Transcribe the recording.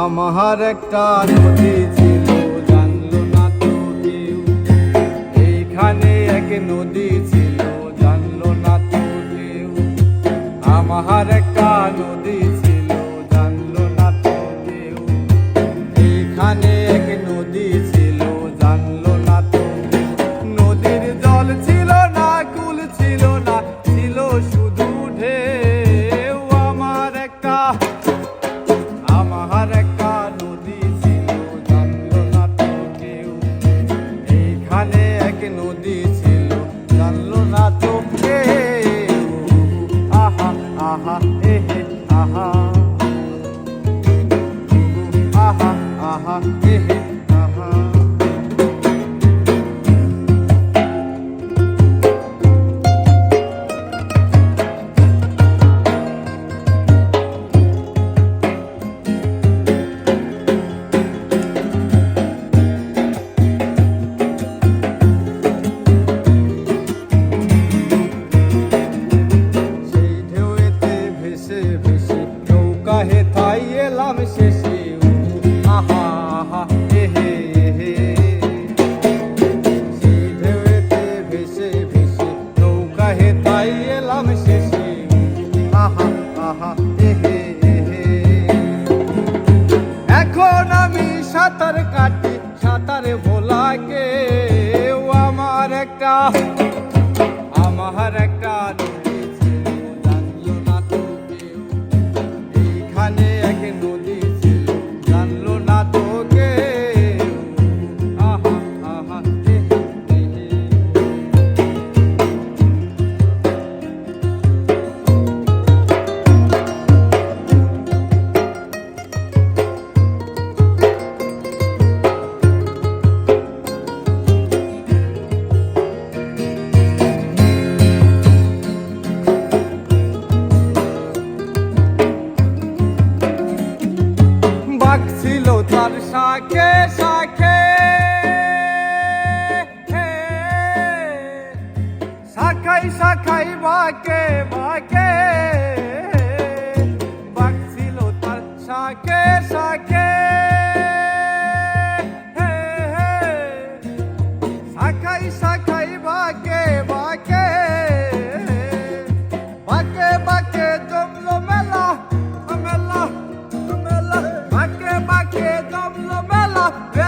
আমার একটা নদী ছিল, জানলো না তো কেউ। এইখানে এক নদী ছিল, জানলো না তো কেউ। আমার একটা নদী এইখানে এক নদী। সাঁতারে ভোলাকে আমার একটা বাঘ ছিল তার শাখে শাখে শাখাই শাখাই বাকে বাকে বাকছিল তার তার শাখে Hẹ